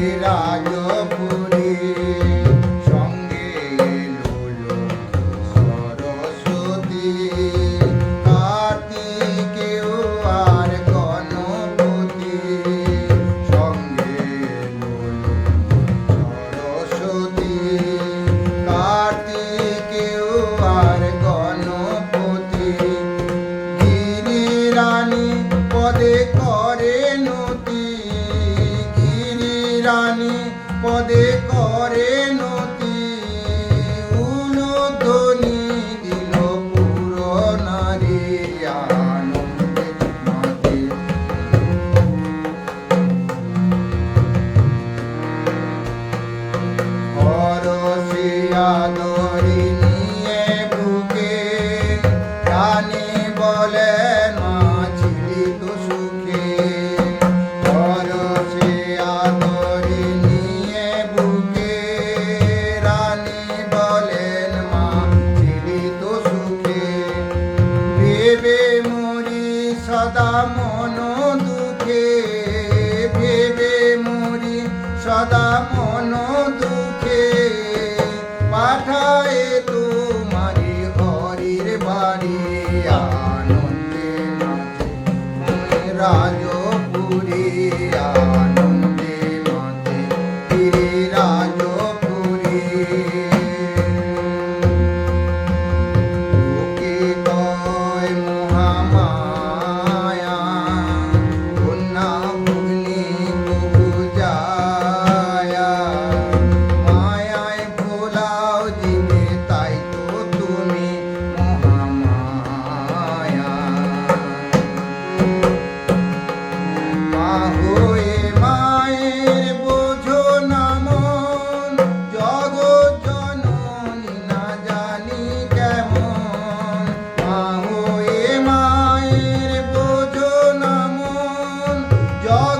मेरा টানে পদে করে নতুন বাড়ি আনন্দে রাজপুরী আনন্দে মতে রাজ dog.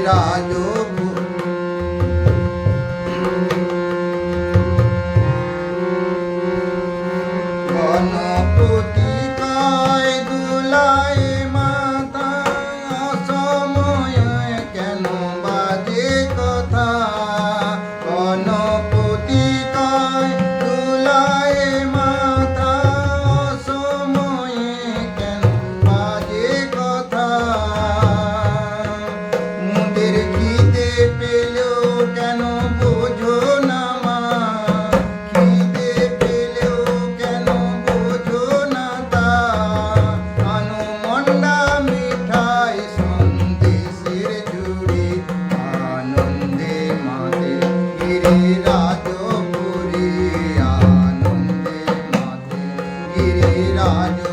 राजो trabalho